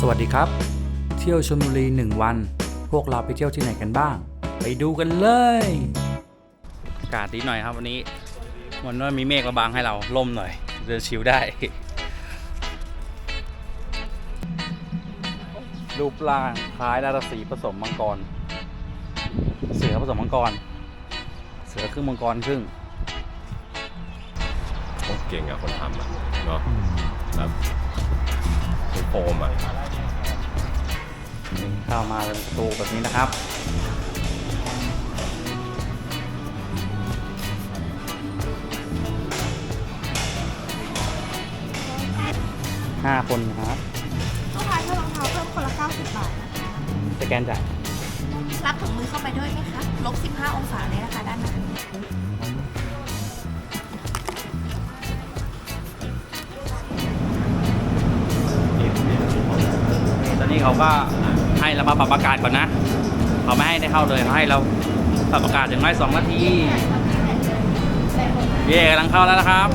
สวัสดีครับ เที่ยวชลบุรีหนึ่งวัน พวกเราไปเที่ยวที่ไหนกันบ้าง ไปดูกันเลยอากาศดีหน่อยครับวันนี้วันนี้มีเมฆมาบังให้เราล่มหน่อยเดินชิวได้ รูปร่างคล้ายราศีผสมมังกร เสือผสมมังกร เสือครึ่งมังกรครึ่งโคตรเก่งอะคนทำอะเนาะแบบเป็น โฟมอะเข้ามาเป็นประตูแบบนี้นะครับห้าคนนะครับลูกค้าเช่ารองเท้าเพิ่มคนละ 90 บาทนะสแกนจ่ายรับถุงมือเข้าไปด้วยไหมคะลบ15 องศาเลยนะคะด้านใน นนี้เขาก็ให้เรามาปรับอากาศก่อนนะเขาไม่ให้ได้เข้าเลยเขาให้เราปรับอากาศอย่างน้อยสองนาทีเย่กำลังเข้าแล้วนะครับ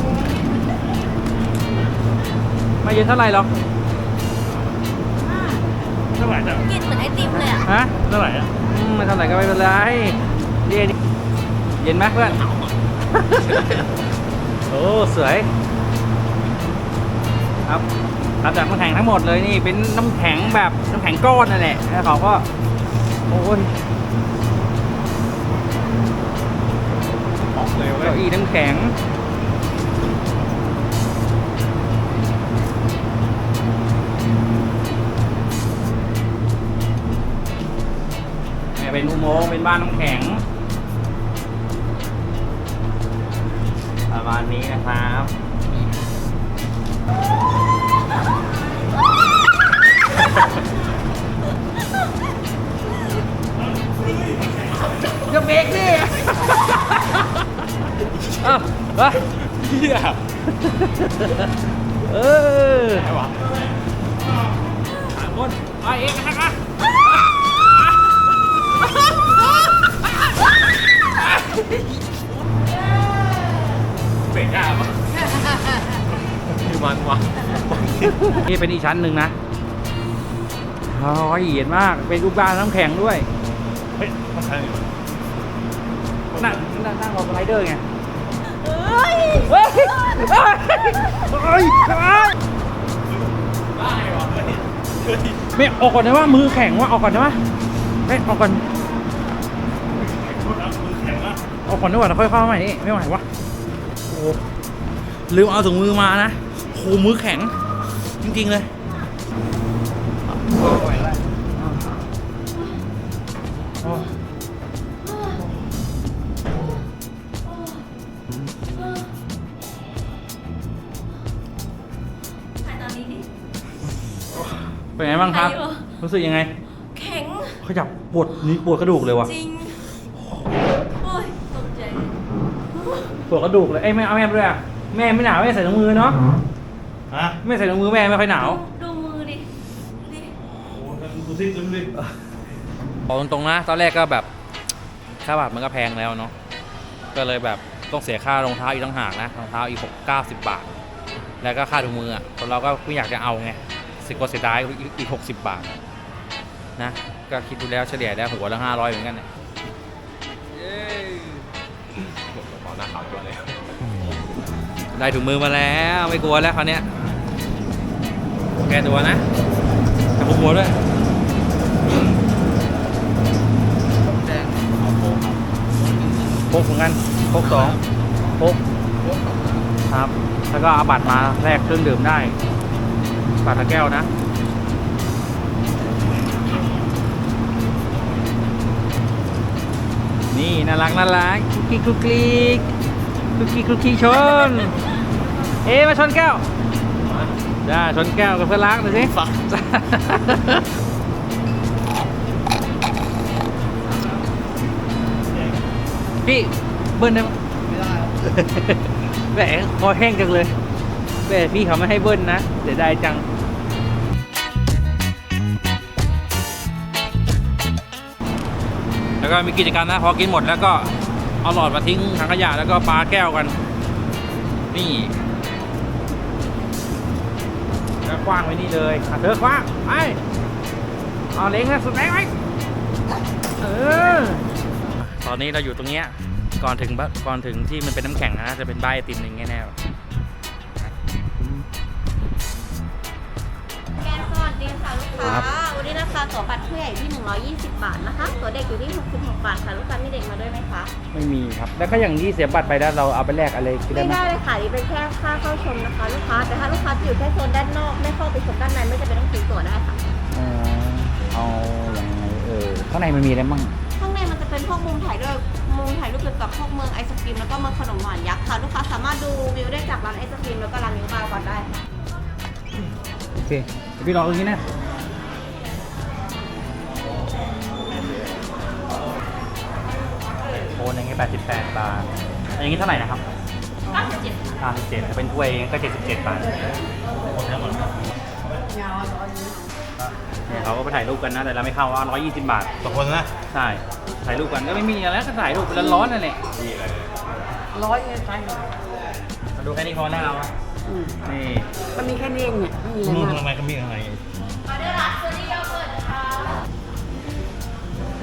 ไม่เย็นเท่าไหร่หรอกกลิ่นเหมือนไอติมเลยอะฮะเท่าไหร่อะไม่เท่าไหร่ก็ไม่เป็นไรเย็นเย็นไหมเพื่อนโอ้สวยครับ ทำจากน้ำแข็งทั้งหมดเลยนี่เป็นน้ำแข็งแบบน้ำแข็งก้อนนั่นแหละแล้วเขาก็โอ้ยออกเลยเว้เก้ายอี้น้ำแข็งเนี่ยเป็นอุโมงค์เป็นบ้านน้ำแข็ง ประมาณนี้นะครับ จะเบรกดิเอ้าเฮ้ยเฮียเออไอ้วะ นี่เป็นอีกชั้นหนึ่งนะโอ้ยเห็นมาก เป็นรูปร่างน้ำแข็งด้วยเฮ้ยมันใช่ไหมนั่งนั่งนั่งรอสไลเดอร์ไงเอ้ยเฮ้ยเฮ้ยเฮ้ยเฮ้ยได้วะเฮ้ยเฮ้ยไม่ออกก่อนนะว่ามือแข็งว่าออกก่อนนะว่าเฮ้ยออกก่อนโทษนะมือแข็งอะออกก่อนดีกว่าแล้วค่อยเข้ามาใหม่นี่ไม่ไหววะโอ้ลืมเอาถุงมือมานะโหมือแข็งจ ริงๆเลยไม่ไหวแล้วโอ้ถ่ายตอนนี้ดิเป็นไงบ้างครับอายุรู้สึกยังไง แข็ง ขยับปวดนี่ปวดกระดูกเลยวะจริง โอ้ยตกใจ ปวดกระดูกเลย เอ้ยแม่เอาแม่ไปด้วยอะแม่ไม่หนาวแม่ใส่ถุงมือเนาะฮะ ไม่ใส่ถุงมือแม่ไม่ค่อยหนาว ดูมือดิดิโอ้โหดูสิดูสิบอกตรงๆนะ ตอนแรกก็แบบค่าบาทมันก็แพงแล้วเนาะ ก็เลยแบบต้องเสียค่ารองเท้าอีกต้องหากนะรองเท้าอีกหกเก้าสิบบาท แล้วก็ค่าถุงมืออะคนเราก็ไม่อยากจะเอาไงสิกว่าเสียดายอีกหกสิบบาทนะก็คิดดูแล้วเฉลี่ยได้หัวละห้าร้อยเหมือนกันเนี่ยเย้หมดกระเป๋าหน้าขาวตัวเลยได้ถุงมือมาแล้วไม่กลัวแล้วคราวเนี้ย แก้ตัวนะแต่ผมกลัวด้วยพกเหมือนกันพกสองพกครับ แล้วก็เอาบัตรมาแลกเครื่องดื่มได้ บัตรละแก้วนะนี่น่ารักน่ารักคุกกี้คุกกี้คุกกี้คุกกี้ชน เอ๊ะมาชนแก้ว ได้ชนแก้วกับเพื่อนรักหน่อยสิฟักพี่เบิ้ลได้ไหมไม่ได้แหมคอแห้งจังเลยแต่พี่เขาไม่ให้เบิ้ลนะเสียดายจัง แล้วก็มีกิจกรรมนะพอกินหมดแล้วก็เอาหลอดมาทิ้งถังขยะแล้วก็ปาแก้วกัน นี่ ว้างไว้นี่เลยอะเธอคว้างไปเอาเล็งนะสุดแรงไปเออตอนนี้เราอยู่ตรงเนี้ยก่อนถึงบก่อนถึงที่มันเป็นน้ำแข็งนะจะเป็นใบไอติมอย่างแน่ๆแก ค่ะลูกครัค้าบวันนี้ราคาตั๋วบัตรผู้ใหญ่ที่ 120 บาทนะคะ ตั๋วเด็กอยู่ที่ 66 บาทค่ะ ลูกค้ามีเด็กมาด้วยไหมคะ ไม่มีครับ แล้วก็อย่างที่เสียบัตรไปแล้วเราเอาไปแลกอะไรก็ได้ไม่ไหมได้เลยค่ะนี่เป็นแค่ค่าเข้าชมนะคะลูกค้า แต่ถ้าลูกค้าจะอยู่แค่โซนด้านนอกไม่เข้าไปชมด้านในไม่จำเป็นต้องซื้อตั๋วได้ค่ะเออเอาอย่างไงเออข้างในมันมีอะไรมั่งข้างในมันจะเป็นพวกมุมถ่ายรูปมุมถ่ายรูปเกี่ยวกับพวกเมืองไอศกรีมแล้วก็เมืองขนมหวานยักษ์ค่ะ ลูกค้าสามารถดูวิวได้จากร้านไอศกรีมแล้วก็ร้านนิ้วบาร์ก่อนได้ค่ะ โอเคเดี๋ยวพี่รอตรงนี้นะ 88 บาทอย่างงี้เท่าไหร่นะครับ97 57เป็นถ้วยก็ 77 บาทเนี่ยเขาก็ไปถ่ายรูปกันนะแต่เราไม่เข้าว่า120 บาทตกคนนะใช่ถ่ายรูปกันก็ไม่มีอะไรแล้วก็ถ่ายรูปแล้วร้อนนั่นแหละนี่อะไรร้อยเองใช่มาดูแค่นี้พอแล้วเราอะนี่ มันมีแค่นี้เองเนี่ยไม่มีอะไรนู่นมากทำไมก็มีอะไรออเดอร์รัสเซอรี่โยเกิร์ตค่ะ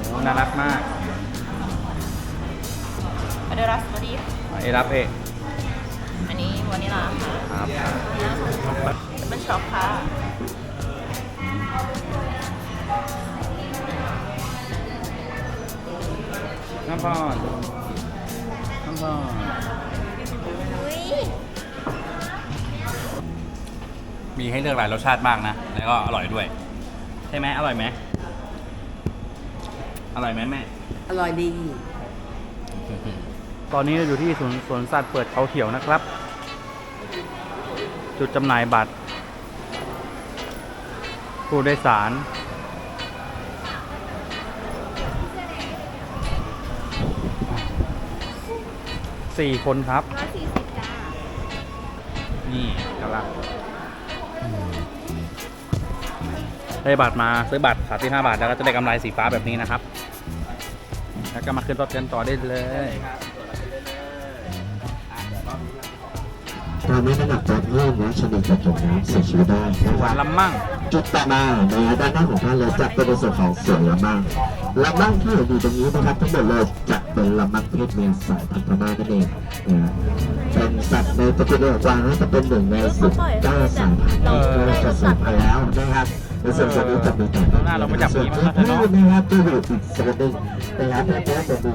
โอ้น่ารักมากออ เดอร์รัสเซอรี่เอรับเออันนี้วานิลลาค่ะครับเป็นช็อกค่ะน้ำพอนน้ำพอนมีให้เลือกหลายรสชาติมากนะ แล้วก็อร่อยด้วย ใช่ไหมอร่อยไหมอร่อยไหมแม่ อร่อยดี ตอนนี้เราอยู่ที่สวนสวนสัตว์เปิดเขาเขียวนะครับ จุดจำหน่ายบัตร ผู้โดยสาร สี่คนครับร้อยสี่สิบจ้านี่กำลังได้บัตรมาซื้อบัตรสามสิบห้าบาท แล้วก็จะได้กำไรสีฟ้าแบบนี้นะครับ แล้วก็มาขึ้นรถกันต่อได้เลย ทำให้น้ำหนักตัวเพิ่มและชนิดกระจกน้ำเสียชีวิตได้นะคหวารันบลำมั่ง จุดต่อมาในด้านหน้าของท่านเลยจะเป็นในส่วนของสวนละมั่งละมั่งที่เห็นอยู่ตรงนี้นะครับทั้งหมดเลยจะเป็นละมั่งเพศเมียสายพันธุ์พม่านั่นเองนะฮะเป็นสัตว์ในตระกูลเดียวกันนะจะเป็นหนึ่งในสิบเก้าสายพันธุ์ที่จะสูญพันธุ์แล้วนะครับในส่วนส่วนนี้จะมีแต่หน้าเราไม่จับส่วนผีที่มันก็นี่เนอะนะครับจะอยู่อีกส่วนหนึ่งนะครับและก็จะมี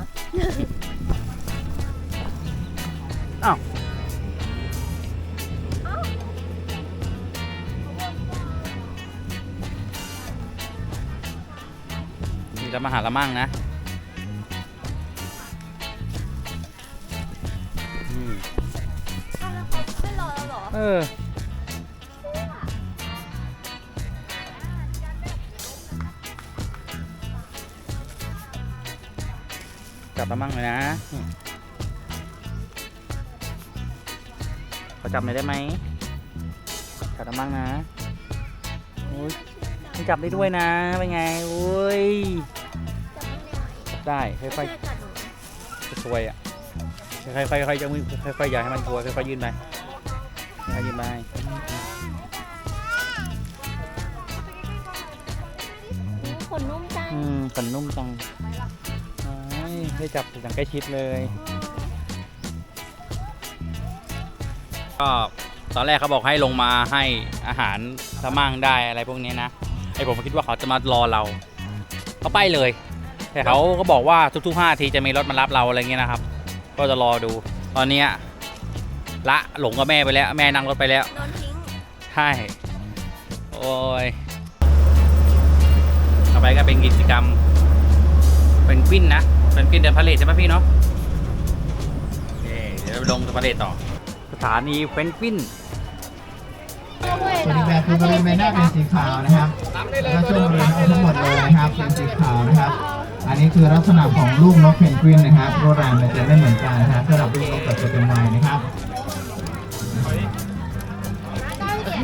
อ้าว จะมาหาละมั่งนะอืมไม่รอแล้วเหรอเออจับละมั่งเลยนะอืมขอจับหน่อยได้ไหมจับละมั่งนะโอ้ยมันจับได้ด้วยนะ เป็นไงโอ้ยจับ ได้ค่อยๆจะซวยอะค่อยๆค่อยๆจะมือค่อยๆอย่าให้มันกลัวค่อยๆยื่นไปค่อยๆยื่นไปขนนุ่มจังอืมขนนุ่มจังเอ้ยได้จับอย่างใกล้ชิดเลย ก็ตอนแรกเขาบอกให้ลงมาให้อาหารสมั่งได้อะไรพวกนี้นะไอผมก็คิดว่าเขาจะมารอเราเขาไปเลย แต่เขาก็บอกว่าทุกๆห้าทีจะมีรถมารับเราอะไรเงี้ยนะครับ ก็จะรอดู ตอนเนี้ยละหลงกับแม่ไปแล้ว แม่นั่งรถไปแล้ว โดนทิ้งใช่ โอ้ย ต่อไปก็เป็นกิจกรรม เป็นกวินนะ เป็นกวินเดินพาเลทใช่ไหมพี่เนาะเย้เดี๋ยวเราไปลงพาเลทต่อ สถานีเฟนกวินส่วนอีกแบบคือบริเวณใบหน้าเป็นสีขาวนะครับแล้วก็ช่วงบริเวณท้องทั้งหมดเลยนะครับเป็นสีขาวนะครับ อันนี้คือลักษณะของลูกนกเพนกวินนะครับโบราณมันจะไม่เหมือนกันนะครับสำหรับลูกนกกับจะเป็นวัยนะครับ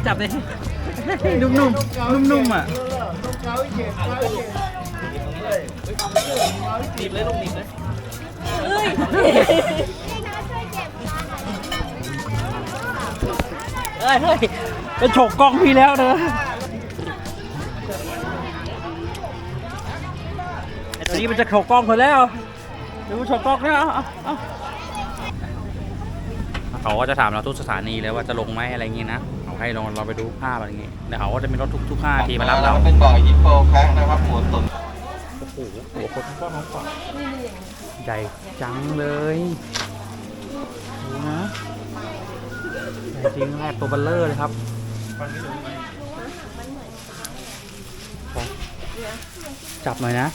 จับเลยนุ่มๆนุ่มๆอะหนีบเลยลงหนีบเลยเฮ้ยเฮ้ยไปฉกกล้องพี่แล้วเนอะ นี้มันจะฉกกล้องคนแล้วดูฉกกล้องแล้วเอาเอาเอาเขาก็จะถามเราทุกสถานีเลยว่าจะลงไหมอะไรอย่างงี้นะเอาให้ลองเราไปดูภาพอะไรอย่างงี้เดี๋ยวเขาก็จะมีรถทุกทุกห้าทีมารับเราเป็นบ่อฮิปโปแคะนะครับหมูตุ๋นโอ้โหหัวคนก็น้องกว่าใหญ่จังเลยดูนะใหญ่จริงแรกตัวเบลเลอร์เลยครับจับหน่อยนะ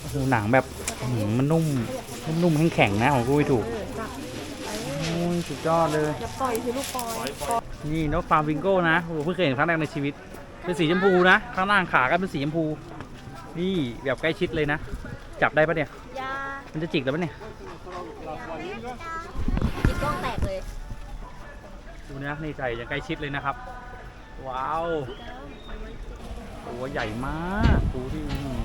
โอ้โหหนังแบบอื้อหือมันนุ่ม นุ่มๆแข็งๆนะของกูไม่ถูกโอ้ยสุดยอดเลย อย่าปล่อยสิลูกปล่อยนี่นกฟาร์มวิงโก้นะโอ้โหเพิ่งเคยเห็นครั้งแรกในชีวิต เป็นสีชมพูนะ ข้างล่างขาก็เป็นสีชมพู นี่แบบใกล้ชิดเลยนะ จับได้ปะเนี่ย ยามันจะจิกแล้วปะเนี่ย จิกกล้องแตกเลยดูนะนี่ใจยังใกล้ชิดเลยนะครับ ว้าวตัวใหญ่มากดูที่อื้อหือ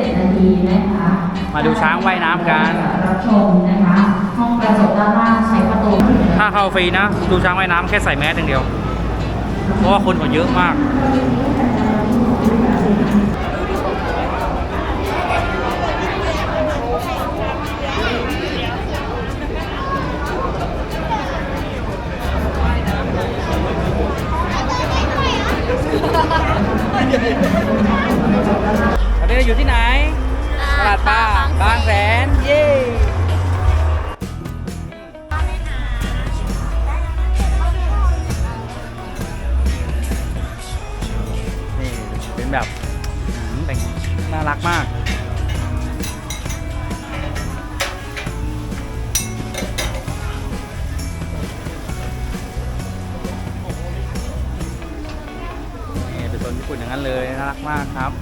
7นาทีนะคะมาดูช้างว่ายน้ำกัน รับชมนะคะ ห้องกระจกด้านล่างใช้ประตูถ้าเข้าฟรีนะ ดูช้างว่ายน้ำแค่ใส่แมสอย่างเดียว เพราะว่าคนเขาเยอะมากตอ นนี้เราอยู่ที่ไหน ตลาดปลาบางแสน เย้นี่เป็นแบบหืมแต่งน่ารักมากนี่เป็นโซนญี่ปุ่นอย่างนั้นเลยน่ารักมากครับ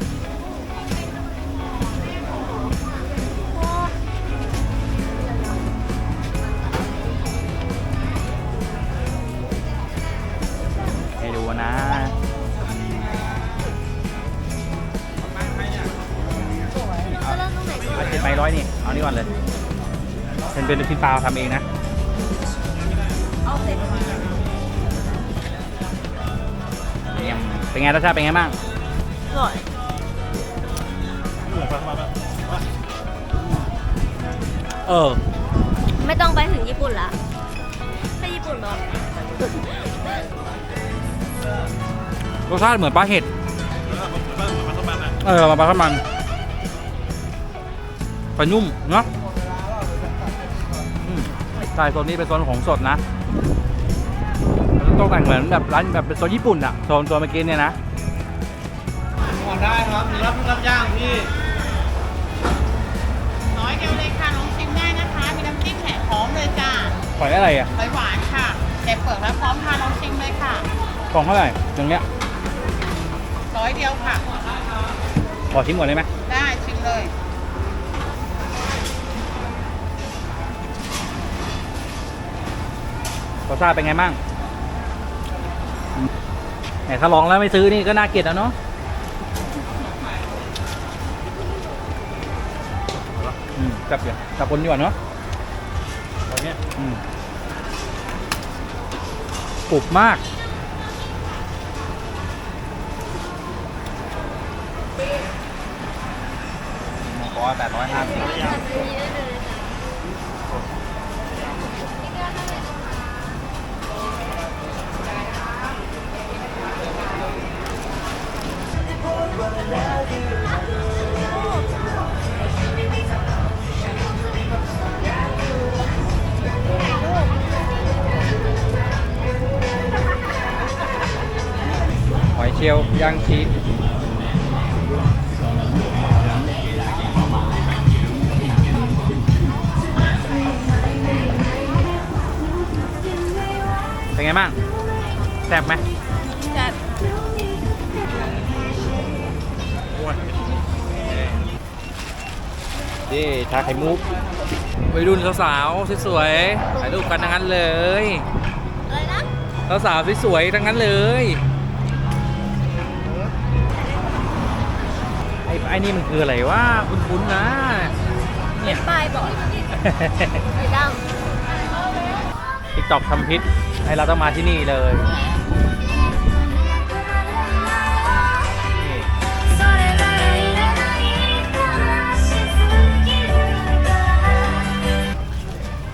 ป็นเป็นชิ้นเปล่าทำเองนะ เอาเสร็จเนี่ยเป็นไงรสชาติเป็นไงบ้างอร่อยเออ ไม่ต้องไปถึงญี่ปุ่นละไปญี่ปุ่นแบบรสชาติเหมือนปลาเห็ด เออปลาข้ามันปลานุ่มเนาะ ช่โซนนี้เป็นโซนของสดนะแล้วต้องแต่งเหมือนแบบร้านแบบเป็นโซนญี่ปุ่นอะโซนตัวเมื่อกี้เนี่ยนะก่อนได้ครับมีรับรับย่างพี่น้อยเดียวเลยค่ะลองชิมได้นะคะ มีน้ำจิ้มแถมพร้อมเลยจ้าหอยอะไรอะหอยหวานค่ะเต็มเปลือกแล้วพร้อมทานลองชิมเลยค่ะกล่องเท่าไหร่อย่างเงี้ยร้อยเดียวค่ะขอชิมก่อนได้ไหมได้ชิมเลย รสชาติเป็นไงบ้างแหมถ้าลองแล้วไม่ซื้อนี่ก็น่าเกลียดแล้วเนาะอืมจับเดี๋ยวจับคนดีกว่าเนาะตอนเนี้ยอืมกรุบมาก เชลล์ย่างชีสเป็นไงบ้างแซ่บไหมจัดนี่ชาไข่มุกวัยรุ่นสาวๆสวยๆถ่ายรูปกันทั้งนั้นเลยอะไรนะสาวๆสวยๆทั้งนั้นเลย ไอ้ไอ้นี่มันคืออะไรวะคุ้นๆนะนเนี่ย ป้ายบอกสีดติ๊กตอกทำพิษให้เราต้องมาที่นี่เลยนี่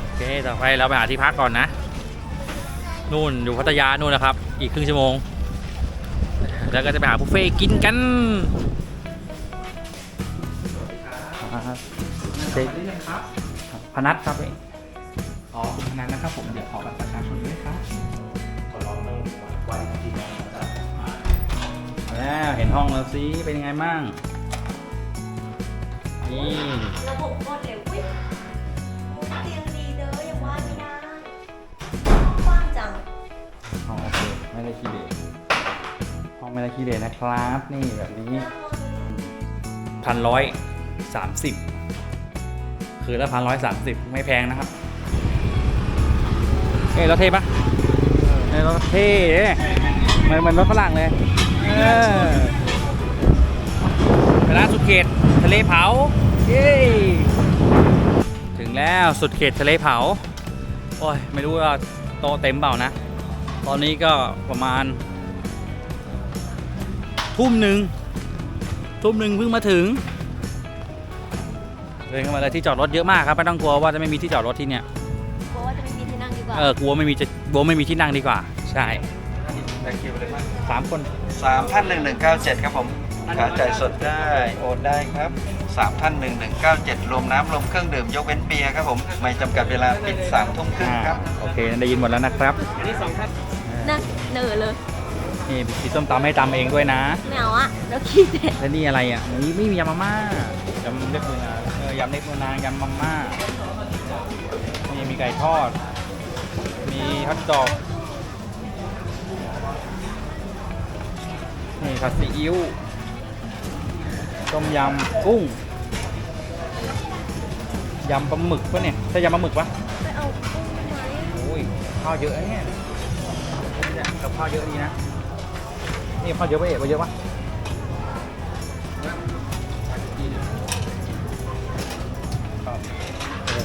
โอเคต่อไปเราไปหาที่พักก่อนนะ นู่นอยู่พัทยานู่นนะครับ อีกครึ่งชั่วโมง แล้วก็จะไปหาบุฟเฟ่ต์กินกัน ด็กพนัทครับพี่อ๋อขนาดนะครับผมเดี๋ยวขอบัตรประชาชนด้วยครับเอาแล้วเห็นห้องแล้วสิเป็นยังไงบ้างนี่ำระบบโคตรเร็วอุ้ยเตียงดีเด้อยังว่าไม่นะกว้างจังห้องโอเคไม่ได้ขี้เหร่ห้องไม่ได้ขี้เหร่นะครับ นี่แบบนี้พันร้อยสามสิบ คือละพันร้อยสามสิบไม่แพงนะครับเอ้ยรถเท่ปะเอ้ยรถเท่เอ้ยเหมันเหมันรถฝรั่งเลยเออไปร้านสุดเขตทะเลเผาเย้ถึงแล้วสุดเขตทะเลเผา โอ้ย ไม่รู้ว่าโตะเต็มเปล่านะ ตอนนี้ก็ประมาณ ทุ่มหนึ่ง ทุ่มหนึ่งเพิ่งมาถึงเดินเข้ามาเลยที่จอดรถเยอะมากครับไม่ต้องกลัวว่าจะไม่มีที่จอดรถที่เนี่ยกลัวว่าจะไม่มีที่นั่งดีกว่าเออกลัวไม่มีจะกลัวไม่มีที่นั่งดีกว่า ใช่สามคนสามท่านหนึ่งหนึ่งเก้าเจ็ดครับผมขาจ่ายสดได้โอนได้ครับสามท่านหนึ่งหนึ่งเก้าเจ็ดรวมน้ำรวมเครื่องดื่มยกเว้นเบียร์ครับผมไม่จำกัดเวลาปิดสามทุ่มครึ่งอ่าครับโอเคได้ยินหมดแล้วนะครับนั่งเหนื่อยเลยนี่มีส้มตำให้ตำเองด้วยนะไม่เอาอะแล้วขี้เด็ดแล้วนี่อะไรอะนี่ไม่มียำมาม่ายำเล็บมือนางเออ ยำเล็บมือนางยำมาม่านี่มีไก่ทอด มีฮอทดอกนี่ผัดซีอิ๊วต้มยำกุ้งยำปลาหมึกปะเนี่ยใช่ยำปลาหมึกปะไปเอากุ้งไหมโอ้ยข้าวเยอะเนี่ยกับข้าวเยอะดีนะนี่ข้าวเยอะไปเอ๋ไปเยอะปะ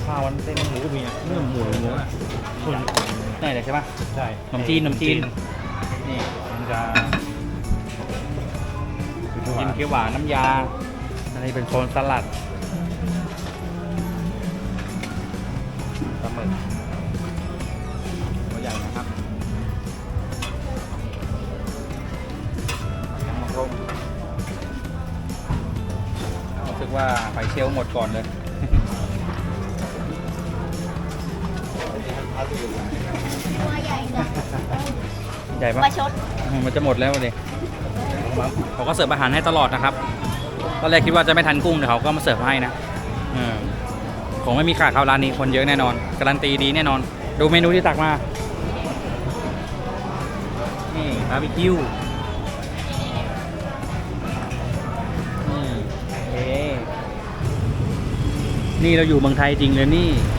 ข้าวมันเส้นหมูก็มีนะเนื้อหมูหรือเนื้อคุณนี่เลยใช่ปะใช่ขนมจีนขนมจีนนี่มันจะกินเขียวหวานน้ำยา อันนี้เป็นโซนสลัดปลาหมึกตัวใหญ่นะครับยังมาร่มรู้สึกว่าไฟเชลลหมดก่อนเลย ตัวใหญ่จังใหญ่ปะประชดอืมมันจะหมดแล้วเลยเขาก็เสิร์ฟอาหารให้ตลอดนะครับ ตอนแรกคิดว่าจะไม่ทันกุ้งแต่เขาก็มาเสิร์ฟให้นะเออคงไม่มีขาดเขาร้านนี้คนเยอะแน่นอน การันตีดีแน่นอน ดูเมนูที่ตักมา นี่บาร์บีคิวนี่เอ๊นี่เราอยู่เมืองไทยจริงเลยนี่โ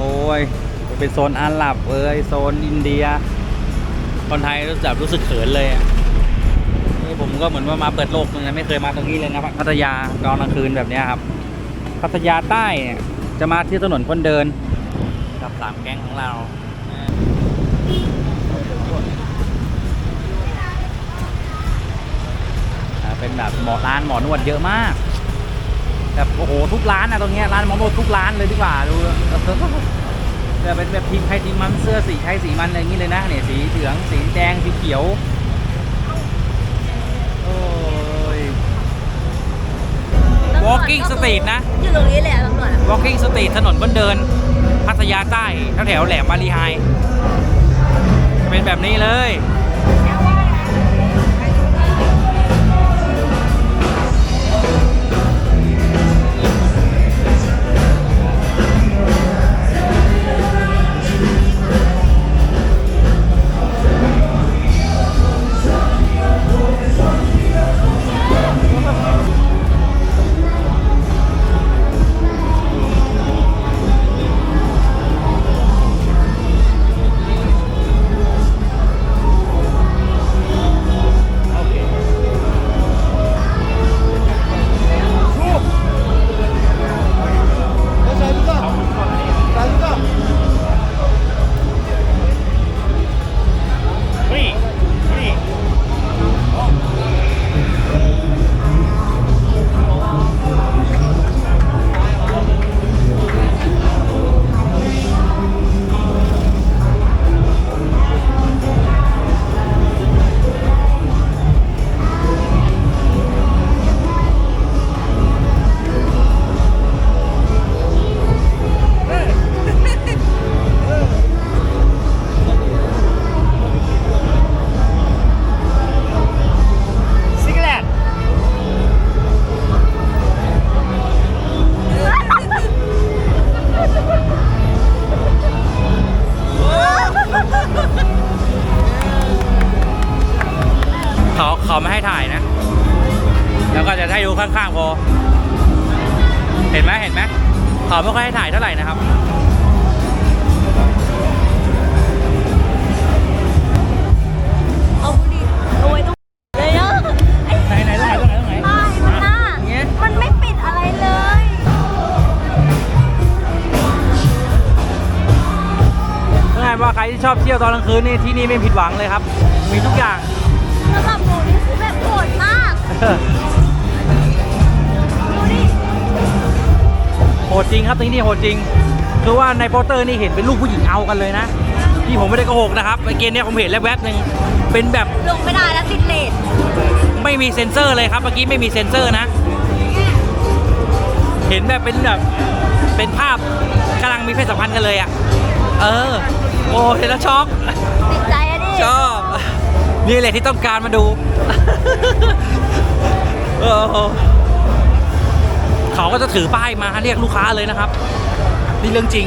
อ้ย เป็นโซนอาหรับเอ้ย โซนอินเดีย คนไทยรู้จักรู้สึกเขินเลยอะนี่ผมก็เหมือนว่ามาเปิดโลกเหมือนกันไม่เคยมาตรงนี้เลยนะพัทยาตอนกลางคืนแบบนี้ครับ พัทยาใต้จะมาที่ถนนคนเดิน กับสามแก๊งของเราอ่าเป็นแบบหมอร้านหมอนวดเยอะมาก แบบโอ้โหทุกร้านนะตรงเนี้ยร้านหมอนวดทุกร้านเลยดีกว่าดูจะเป็นแบบทีมใครทีมมันเสื้อสีใครสีมันอะไรอย่างนี้เลยนะเนี่ยสีเหลืองสีแดงสีเขียวโอ้ย Walking Street นะอยู่ตรงนี้แหละตำรวจอะ Walking Street ถนนคนเดิน พัทยาใต้แถวแถวๆแหลมมารีไฮเป็นแบบนี้เลย เขาเขาไม่ให้ถ่ายนะ แล้วก็จะให้ดูข้างๆพอ เห็นไหมเห็นไหมเขาไม่ค่อยให้ถ่ายเท่าไหร่นะครับเอาดิเอาไว้ตรงเลยอะไอ้ไหนไหนไหนตรงไหนตรงไหนป้ายมันน่ะมันไม่ปิดอะไรเลย เพื่อนว่าใครที่ชอบเที่ยวตอนกลางคืนนี่ที่นี่ไม่ผิดหวังเลยครับ มีทุกอย่าง สำหรับหนูนี่คือแบบโหดมาก ดูดิ โหดจริงครับที่นี่โหดจริง คือว่าในโปสเตอร์นี่เห็นเป็นลูกผู้หญิงเอากันเลยนะที่ผมไม่ได้โกหกนะครับเมื่อกี้เนี่ยผมเห็นแล้วแวบหนึ่งเป็นแบบลงไม่ได้แล้วติดเลทไม่มีเซ็นเซอร์เลยครับเมื่อกี้ไม่มีเซ็นเซอร์นะ เห็นแบบเป็นแบบเป็นภาพกำลังมีเพศสัมพันธ์กันเลยอะ เออ โอ้เห็นแล้วช็อกติดใจอะดิชอบ นี่แหละที่ต้องการมาดูเขาก็จะถือป้ายมาเรียกลูกค้าเลยนะครับ นี่เรื่องจริง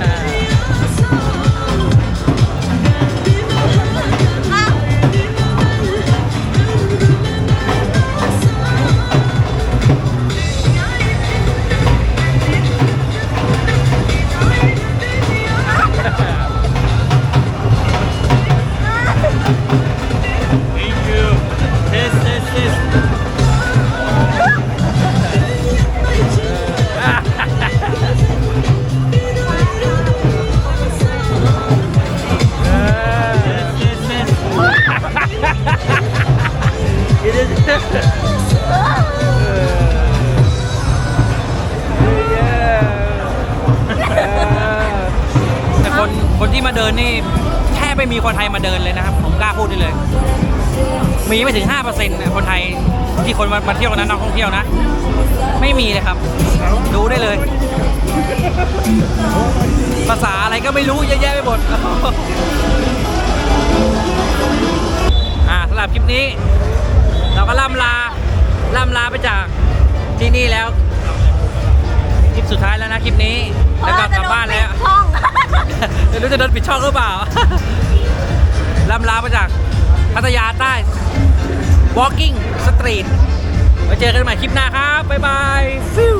ที่มาเดินนี่แทบไม่มีคนไทยมาเดินเลยนะครับ ผมกล้าพูดได้เลย มีไม่ถึง5%นะคนไทยที่คนมามาเที่ยวนะนักท่องเที่ยวนะ ไม่มีเลยครับ ดูได้เลย ภาษาอะไรก็ไม่รู้เยอะแยะไปหมดอ่าสำหรับคลิปนี้ เราก็ล่ำลาล่ำลาไปจากที่นี่แล้ว คลิปสุดท้ายแล้วนะคลิปนี้ แล้วก็กลับบ้านแล้ว ไม่รู้จะโดนปิดช่องหรือเปล่าลำลามาจากพัทยาใต้ Walking Street ไว้เจอกันใหม่คลิปหน้าครับ บ๊ายบายฟิว